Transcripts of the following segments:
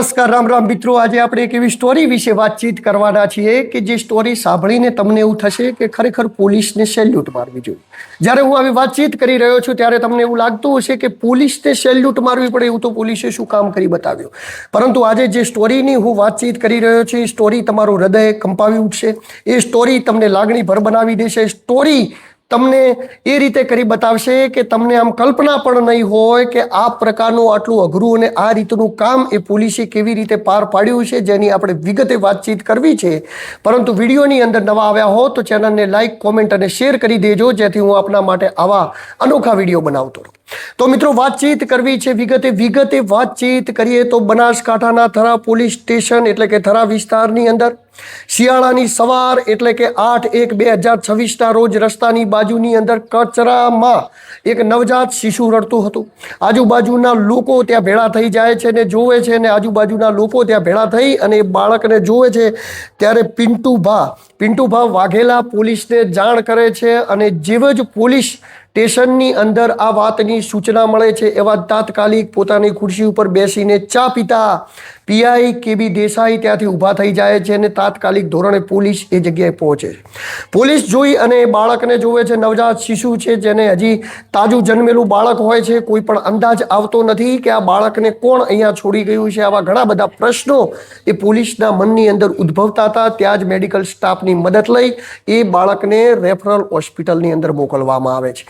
નમસ્કાર, રામ રામ. મિત્રો, આજે આપણે એક એવી સ્ટોરી વિશે વાતચીત કરવાના છીએ કે જે સ્ટોરી સાંભળીને તમને એવું થશે કે ખરેખર પોલીસને સેલ્યુટ મારવી જોઈએ. જ્યારે હું આવી વાતચીત કરી રહ્યો છું, ત્યારે તમને એવું લાગતું હશે કે પોલીસને સેલ્યુટ મારવી પડે એવું તો પોલીસે શું કામ કરી બતાવ્યું? પરંતુ આજે જે સ્ટોરીની હું વાતચીત કરી રહ્યો છું, એ સ્ટોરી તમારું હૃદય કંપાવી ઉઠશે. એ સ્ટોરી તમને લાગણીભર બનાવી દેશે. સ્ટોરી તમને એ રીતે કરી બતાવશે કે તમને આમ કલ્પના પણ નહીં હોય કે આ પ્રકારનું આટલું અઘરું અને આ રીતનું કામ એ પોલીસે કેવી રીતે પાર પાડ્યું છે, જેની આપણે વિગતે વાતચીત કરવી છે. પરંતુ વિડીયોની અંદર નવા આવ્યા હો તો ચેનલને લાઇક કોમેન્ટ અને શેર કરી દેજો, જેથી હું આપના માટે આવા અનોખા વીડિયો બનાવતો રહું. તો મિત્રો વાતચીત કરવી છે વિગતે વિગતે વાતચીત કરીએ તો બનાસકાંઠાના થરા પોલીસ સ્ટેશન એટલે કે થરા વિસ્તારની અંદર શિયાળાની સવાર એટલે કે આઠ એક બે હજાર છવ્વીસના રોજ રસ્તાની બાજુની અંદર કચરામાં એક નવજાત શિશુ રડતું હતું. આજુબાજુના લોકો ત્યાં ભેળા થઈ જાય છે ને જોવે છે ને આજુબાજુના લોકો ત્યાં ભેળા થઈ અને એ બાળકને જોવે છે ત્યારે પિન્ટુભા પિન્ટુભા વાઘેલા પોલીસને જાણ કરે છે અને જેવ જ પોલીસ સ્ટેશનની અંદર આ વાતની સૂચના મળે છે એવા તાત્કાલિક પોતાની ખુરશી ઉપર બેસીને ચા પીતા પીઆઈ કેબી દેસાઈ ત્યાંથી ઊભા થઈ જાય છે અને તાત્કાલિક ધોરણે પોલીસ એ જગ્યાએ પહોંચે છે. પોલીસ જોઈ અને એ બાળકને જોવે છે, નવજાત શિશુ છે જેને હજી તાજું જન્મેલું બાળક હોય છે, કોઈ પણ અંદાજ આવતો નથી કે આ બાળકને કોણ અહીંયા છોડી ગયું છે. આવા ઘણા બધા પ્રશ્નો એ પોલીસના મનની અંદર ઉદ્ભવતા હતા. ત્યાં જ મેડિકલ સ્ટાફની મદદ લઈ એ બાળકને રેફરલ હોસ્પિટલની અંદર મોકલવામાં આવે છે.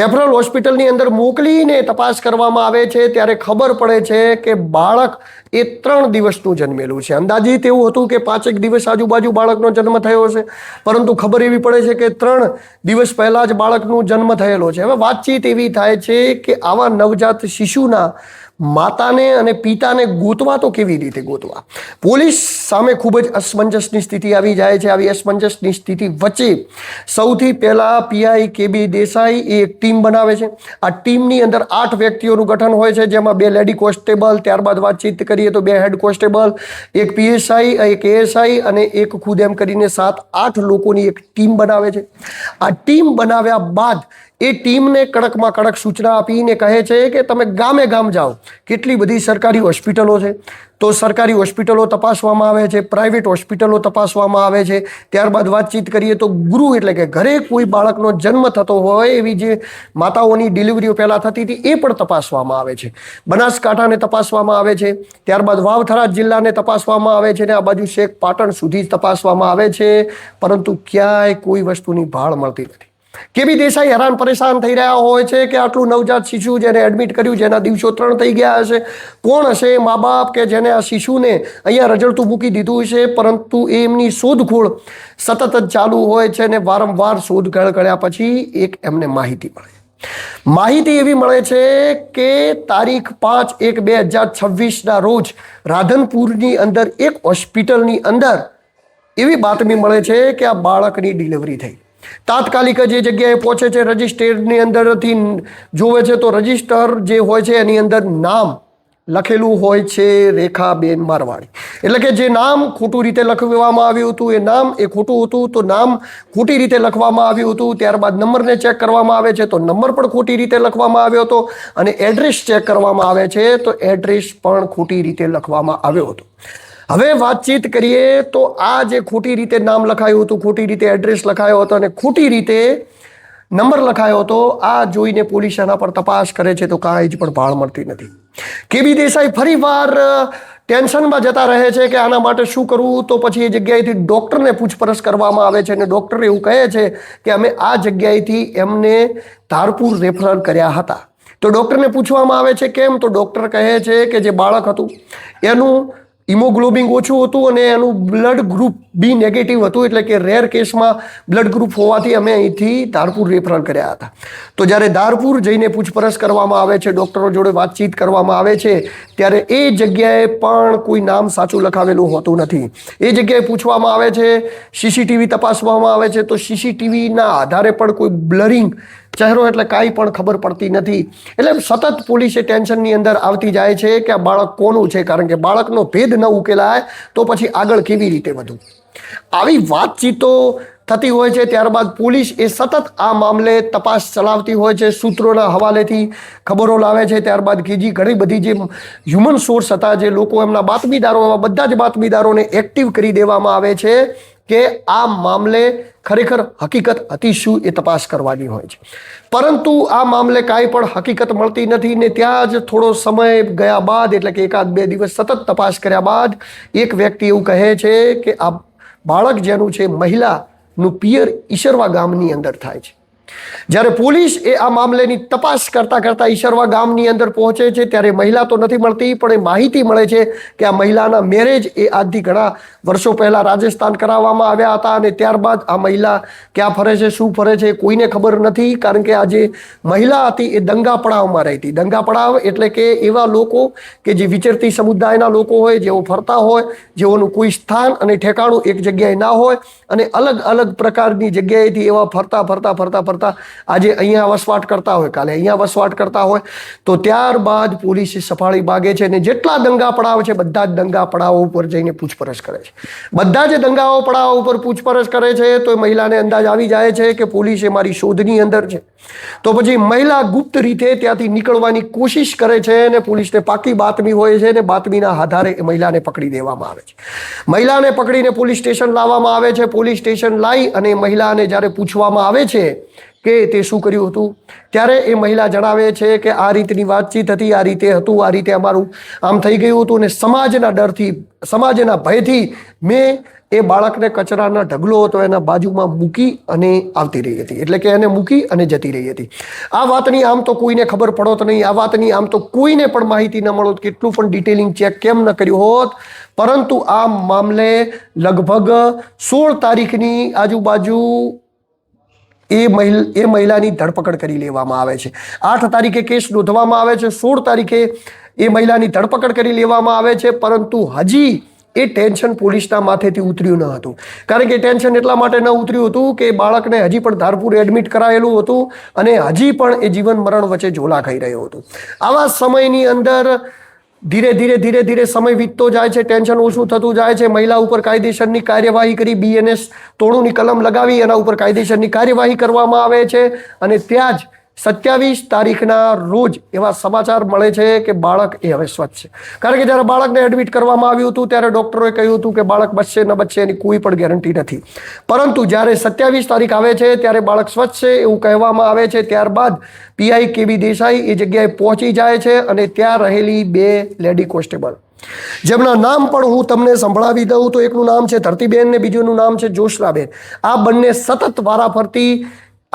રેફરલ હોસ્પિટલની અંદર મોકલીને તપાસ કરવામાં આવે છે. ત્યારે ખબર પડે છે કે બાળક એ ત્રણ દિવસનું જન્મેલું છે. અંદાજિત એવું હતું કે પાંચેક દિવસ આજુબાજુ બાળકનો જન્મ થયો હશે. પરંતુ ખબર એવી પડે છે કે ત્રણ દિવસ પહેલાં જ બાળકનું જન્મ થયેલો છે. હવે વાતચીત એવી થાય છે કે આવા નવજાત શિશુના માતાને અને પિતાને ગોતવા તો કેવી રીતે ગોતવા? પોલીસ સામે ખૂબ જ અસમંજસની સ્થિતિ આવી જાય છે. આવી અસમંજસની સ્થિતિ વચ્ચે સૌથી પહેલાં પીઆઈ કેબી દેસાઈ એ એક ટીમ બનાવે છે. આ ટીમની અંદર આઠ વ્યક્તિઓનું ગઠન હોય છે. જેમાં બે લેડી કોન્સ્ટેબલ, ત્યારબાદ વાતચીત કરીએ તો બે હેડ કોન્સ્ટેબલ, એક પીએસઆઈ, એક એએસઆઈ અને એક ખુદ એમ કરીને સાત, આઠ લોકોની એક ટીમ બનાવે છે. આ ટીમ બનાવ્યા બાદ એ ટીમને કડકમાં કડક સૂચના આપીને કહે છે કે તમે ગામે ગામ જાઓ. કેટલી બધી સરકારી હોસ્પિટલો છે. તો સરકારી હોસ્પિટલો તપાસવામાં આવે છે, પ્રાઇવેટ હોસ્પિટલો તપાસવામાં આવે છે. ત્યારબાદ વાતચીત કરીએ તો ગૃહ એટલે કે ઘરે કોઈ બાળકનો જન્મ થતો હોય એવી જે માતાઓની ડિલિવરીઓ પહેલાં થતી હતી એ પણ તપાસવામાં આવે છે. બનાસકાંઠાને તપાસવામાં આવે છે. ત્યારબાદ વાવથરા જિલ્લાને તપાસવામાં આવે છે ને આ બાજુ શેખ પાટણ સુધી તપાસવામાં આવે છે. પરંતુ ક્યાંય કોઈ વસ્તુની ભાળ મળતી નથી. કેબી દેસાઈ હેરાન પરેશાન થઈ રહ્યા હોય છે કે આટલું નવજાત શિશુ જેને એડમિટ કર્યું જેના દિવસો ત્રણ થઈ ગયા હશે? કોણ હશે? મા બાપ કે જેને આ શિશુને અહીંયા રજળતું મૂકી દીધું છે પરંતુ એમની શોધખોળ સતત જ ચાલુ હોય છે અને વારંવાર શોધખોળ કર્યા પછી એક એમને માહિતી મળે. માહિતી એવી મળે છે કે તારીખ પાંચ એક બે હજાર છવ્વીસના રોજ રાધનપુરની અંદર એક હોસ્પિટલની અંદર એવી બાતમી મળે છે કે આ બાળકની ડિલિવરી થઈ. તાત્કાલિક જ એ જગ્યાએ પહોંચે છે રજિસ્ટરની અંદરથી જોવે છે તો રજિસ્ટર જે હોય છે એની અંદર નામ લખેલું હોય છે, રેખાબેન મારવાડી. એટલે કે જે નામ ખોટું રીતે લખવામાં આવ્યું હતું, એ નામ એ ખોટું હતું, તો નામ ખોટી રીતે લખવામાં આવ્યું હતું, ત્યારબાદ નંબરને ચેક કરવામાં આવે છે, તો નંબર પણ ખોટી રીતે લખવામાં આવ્યો હતો અને એડ્રેસ ચેક કરવામાં આવે છે, તો એડ્રેસ પણ ખોટી રીતે લખવામાં આવ્યો હતો. હવે વાતચીત કરીએ તો આ જે ખોટી રીતે નામ લખાયું હતું, ખોટી રીતે એડ્રેસ લખાયો હતો અને ખોટી રીતે નંબર લખાયો હતો, આ જોઈને પોલીસ એના પર તપાસ કરે છે તો કાંઈ જ પણ ભાળ મળતી નથી. કેબી દેસાઈ ફરીવાર ટેન્શનમાં જતા રહે છે કે આના માટે શું કરવું? તો પછી એ જગ્યાએથી ડૉક્ટરને પૂછપરછ કરવામાં આવે છે અને ડૉક્ટર એવું કહે છે કે અમે આ જગ્યાએથી એમને ધારપુર રેફરલ કર્યા હતા. તો ડૉક્ટરને પૂછવામાં આવે છે કેમ? તો ડૉક્ટર કહે છે કે જે બાળક હતું, એનું ઇમોગ્લોબિન ઓછું હતું અને એનું બ્લડ ગ્રુપ બી નેગેટિવ હતું, એટલે કે રેર કેસમાં બ્લડ ગ્રુપ હોવાથી અમે અહીંથી ધારપુર રેફરલ કર્યા હતા. તો જ્યારે ધારપુર જઈને પૂછપરછ કરવામાં આવે છે ડૉક્ટરો જોડે વાતચીત કરવામાં આવે છે, ત્યારે એ જગ્યાએ પણ કોઈ નામ સાચું લખાવેલું હોતું નથી. એ જગ્યાએ પૂછવામાં આવે છે સીસીટીવી તપાસવામાં આવે છે, તો સીસીટીવીના આધારે પણ કોઈ બ્લરિંગ ચહેરો એટલે કાંઈ પણ ખબર પડતી નથી. એટલે સતત પોલીસે ટેન્શનની અંદર આવતી જાય છે કે આ બાળક કોનું છે? કારણ કે બાળકનો ભેદ ન ઉકેલાય તો પછી આગળ કેવી રીતે વધુ? આવી વાતચીતો થતી હોય છે, ત્યારબાદ પોલીસ એ સતત આ મામલે તપાસ ચલાવતી હોય છે, સૂત્રોના હવાલેથી ખબરો લાવે છે, ત્યારબાદ કીજી ઘણી બધી જે હ્યુમન સોર્સ હતા, જે લોકો એમના બાતમીદારો બધા જ બાતમીદારોને એક્ટિવ કરી દેવામાં આવે છે. કે આ મામલે ખરેખર હકીકત હતી શું એ તપાસ કરવાની હોય છે. પરંતુ આ મામલે કાંઈ પણ હકીકત મળતી નથી ને ત્યાં જ થોડો સમય ગયા બાદ, એટલે કે એકાદ બે દિવસ સતત તપાસ કર્યા બાદ, એક વ્યક્તિ એવું કહે છે કે આ બાળક જેનું છે, મહિલાનું પિયર ઈશરવા ગામની અંદર થાય છે. જ્યારે પોલીસ એ આ મામલેની તપાસ કરતા કરતા ઈશરવા ગામની અંદર પહોંચે છે, ત્યારે મહિલા તો નથી મળતી, પણ એ માહિતી મળે છે કે આ મહિલાના મેરેજ એ આજથી ઘણા વર્ષો પહેલા રાજસ્થાન કરાવવામાં આવ્યા હતા અને ત્યારબાદ આ મહિલા ક્યાં ફરે છે, શું ફરે છે કોઈને ખબર નથી, કારણ કે આ જે મહિલા હતી એ દંગા પડાવમાં રહેતી. દંગા પડાવ એટલે કે એવા લોકો કે જે વિચરતી સમુદાયના લોકો હોય, જેઓ ફરતા હોય, જેઓનું કોઈ સ્થાન અને ઠેકાણું એક જગ્યાએ ના હોય અને અલગ અલગ પ્રકારની જગ્યાએથી એવા ફરતા ફરતા ફરતા ફરતા આજે અહીંયા વસવાટ કરતા હોય, કાલે અહીંયા વસવાટ કરતા હોય, તો ત્યારબાદ પોલીસે સફાળી માગે છે અને જેટલા દંગા પડાવ છે, બધા જ દંગા પડાવો ઉપર જઈને પૂછપરછ કરે છે. બધા જ દંગાઓ પડાવો ઉપર પૂછપરછ કરે છે, તો એ મહિલાને અંદાજ આવી જાય છે કે પોલીસ એ મારી શોધની અંદર છે. તો પછી મહિલા ગુપ્ત રીતે ત્યાંથી નીકળવાની કોશિશ કરે છે અને પોલીસને પાકી બાતમી હોય છે અને બાતમીના આધારે મહિલાને પકડી દેવામાં આવે છે. મહિલાને પકડીને પોલીસ સ્ટેશન લાવવામાં આવે છે, પોલીસ સ્ટેશન લાવી અને મહિલાને જ્યારે પૂછવામાં આવે છે કે તે શું કર્યું હતું? ત્યારે એ મહિલા જણાવે છે કે આ રીતની વાતચીત હતી, આ રીતે હતું, આ રીતે અમારું આમ થઈ ગયું હતું અને સમાજના ડરથી, સમાજના ભયથી મેં એ બાળકને કચરાના ઢગલો હતો એના બાજુમાં મૂકી અને આવતી રહી હતી. એટલે કે એને મૂકી અને જતી રહી હતી. આ વાતની આમ તો કોઈને ખબર પડોત નહીં, આ વાતની આમ તો કોઈને પણ માહિતી ન મળોત, કેટલું પણ ડિટેલિંગ ચેક કેમ ન કર્યું હોત. પરંતુ આ મામલે લગભગ સોળ તારીખની આજુબાજુ એ મહિલ, એ મહિલાની ધરપકડ કરી લેવામાં આવે છે. આઠ તારીખે કેસ નોંધવામાં આવે છે, સોળ તારીખે એ મહિલાની ધરપકડ કરી લેવામાં આવે છે, પરંતુ હજી એ ટેન્શન પોલીસના માથેથી ઉતર્યું ન હતું. કારણ કે ટેન્શન એટલા માટે ન ઉતર્યું હતું કે બાળકને હજી પણ ધારપુર એડમિટ કરાયેલું હતું અને હજી પણ એ જીવન મરણ વચ્ચે ઝોલા ખાઈ રહ્યો હતો. આવા સમયની અંદર ધીરે ધીરે ધીરે ધીરે સમય વીતતો જાય છે, ટેન્શન ઓછું થતું જાય છે. મહિલા ઉપર કાયદેસરની કાર્યવાહી કરી બીએનએસ તોડુંની કલમ લગાવી, એના ઉપર કાયદેસરની કાર્યવાહી કરવામાં આવે છે અને ત્યાં જ સત્યાવીસ તારીખના રોજ એવા સમાચાર મળે છે કે બાળક એ હવે સ્વચ્છ છે. કારણ કે જ્યારે બાળકને એડમિટ કરવામાં આવ્યું હતું, ત્યારે ડૉક્ટરોએ કહ્યું હતું કે બાળક બચશે, ન બચશે એની કોઈ પણ ગેરંટી નથી. પરંતુ જ્યારે સત્યાવીસ તારીખ આવે છે, ત્યારે બાળક સ્વચ્છ છે એવું કહેવામાં આવે છે. ત્યારબાદ પીઆઈ કેવી દેસાઈ એ જગ્યાએ પહોંચી જાય છે અને ત્યાં રહેલી બે લેડી કોન્સ્ટેબલ. જેમના નામ પણ હું તમને સંભળાવી દઉં તો એકનું નામ છે ધરતીબેન ને બીજુંનું નામ છે જોશનાબેન આ બંને સતત વારાફરતી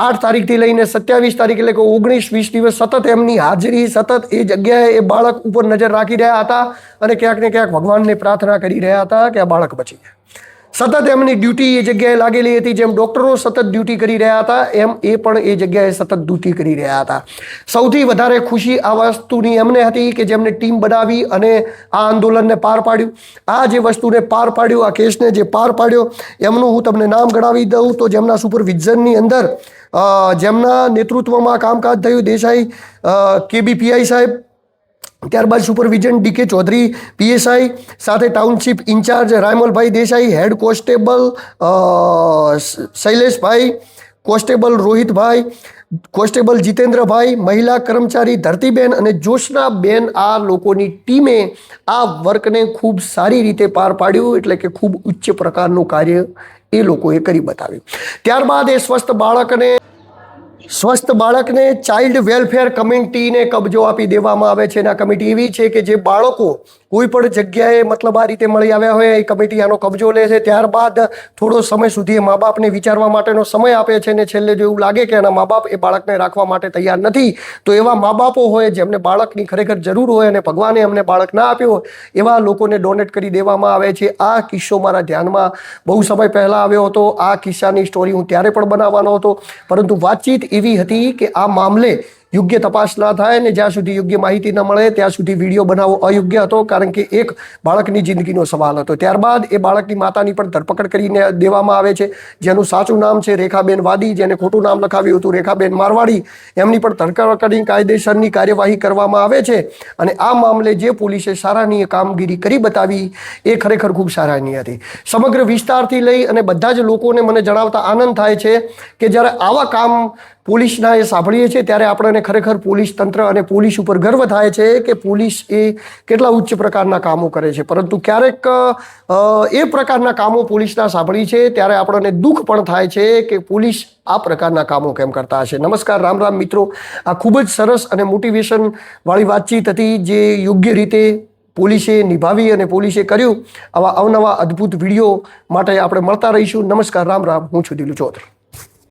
આઠ તારીખથી લઈને સત્યાવીસ તારીખ એટલે કે ઓગણીસ, વીસ દિવસ સતત એમની હાજરી, સતત એ જગ્યાએ એ બાળક ઉપર નજર રાખી રહ્યા હતા અને ક્યાંક ને ક્યાંક ભગવાનને પ્રાર્થના કરી રહ્યા હતા કે આ બાળક બચી જાય. સતત એમની ડ્યુટી એ જગ્યાએ લાગેલી હતી, જેમ ડૉક્ટરો સતત ડ્યુટી કરી રહ્યા હતા, એમ એ પણ એ જગ્યાએ સતત ડ્યુટી કરી રહ્યા હતા. સૌથી વધારે ખુશી આ વસ્તુની એમને હતી કે જેમને ટીમ બનાવી અને આ આંદોલનને પાર પાડ્યું. આ જે વસ્તુને પાર પાડ્યું, આ કેસને જે પાર પાડ્યો, એમનું હું તમને નામ ગણાવી દઉં તો જેમના સુપરવિઝનની અંદર જેમના નેતૃત્વમાં કામકાજ થયું, દેસાઈ કેબીપીઆઈ સાહેબ, ત્યારબાદ supervision D K Chaudhary, PSI, સાથે township incharge Raymalbhai Desai, head constable Shaileshbhai, constable Rohitbhai, constable Jitendrabhai, મહિલા કર્મચારી ધરતીબેન અને જોશનાબેન આ લોકોની ટીમે આ વર્કને ખૂબ સારી રીતે પાર પાડ્યું, એટલે કે ખૂબ ઉચ્ચ પ્રકારનું કાર્ય એ લોકોએ કરી બતાવ્યું. ત્યારબાદ એ સ્વસ્થ બાળકને સ્વસ્થ બાળકને ચાઇલ્ડ વેલફેર કમિટીને કબજો આપી દેવામાં આવે છે. અને આ કમિટી એવી છે કે જે બાળકો કોઈ પણ જગ્યાએ મતલબ આ રીતે મળી આવ્યા હોય, એ કમિટી આનો કબજો લે છે. ત્યારબાદ થોડો સમય સુધી એ મા બાપને વિચારવા માટેનો સમય આપે છે અને છેલ્લે જો એવું લાગે કે એના મા બાપ એ બાળકને રાખવા માટે તૈયાર નથી, તો એવા મા બાપો હોય જેમને બાળકની ખરેખર જરૂર હોય અને ભગવાને એમને બાળક ના આપ્યો હોય, એવા લોકોને ડોનેટ કરી દેવામાં આવે છે. આ કિસ્સો મારા ધ્યાનમાં બહુ સમય પહેલાં આવ્યો હતો. આ કિસ્સાની સ્ટોરી હું ત્યારે પણ બનાવવાનો હતો. પરંતુ વાતચીત એવી હતી કે આ મામલે યોગ્ય તપાસ ના થાય ને જ્યાં સુધી યોગ્ય માહિતી ન મળે, ત્યાં સુધી વીડિયો બનાવવો અયોગ્ય હતો, કારણ કે એક બાળકની જિંદગીનો સવાલ હતો. ત્યારબાદ એ બાળકની માતાની પણ ધરપકડ કરીને દેવામાં આવે છે. જેનું સાચું નામ છે રેખાબેન વાદી, જેને ખોટું નામ લખાવ્યું હતું રેખાબેન મારવાડી. એમની પણ ધરપકડ કાયદેસરની કાર્યવાહી કરવામાં આવે છે અને આ મામલે જે પોલીસે સારાનીય કામગીરી કરી બતાવી, એ ખરેખર ખૂબ સારાનીય હતી. સમગ્ર વિસ્તારથી લઈ અને બધા જ લોકોને મને જણાવતા આનંદ થાય છે કે જ્યારે આવા કામ પોલીસના એ સાંભળીએ છીએ ત્યારે આપણને ખરેખર પોલીસ તંત્ર અને પોલીસ ઉપર ગર્વ થાય છે કે પોલીસ એ કેટલા ઉચ્ચ પ્રકારના કામો કરે છે. પરંતુ ક્યારેક એ પ્રકારના કામો પોલીસના સાંભળી છે ત્યારે આપણને દુઃખ પણ થાય છે કે પોલીસ આ પ્રકારના કામો કેમ કરતા હશે. નમસ્કાર, રામ રામ મિત્રો. આ ખૂબ જ સરસ અને મોટિવેશન વાળી વાતચીત હતી જે યોગ્ય રીતે પોલીસે નિભાવી અને પોલીસે કર્યું. આવા અવનવા અદ્ભુત વીડિયો માટે આપણે મળતા રહીશું. નમસ્કાર, રામ રામ. હું છું દિલુ ચૌધરી.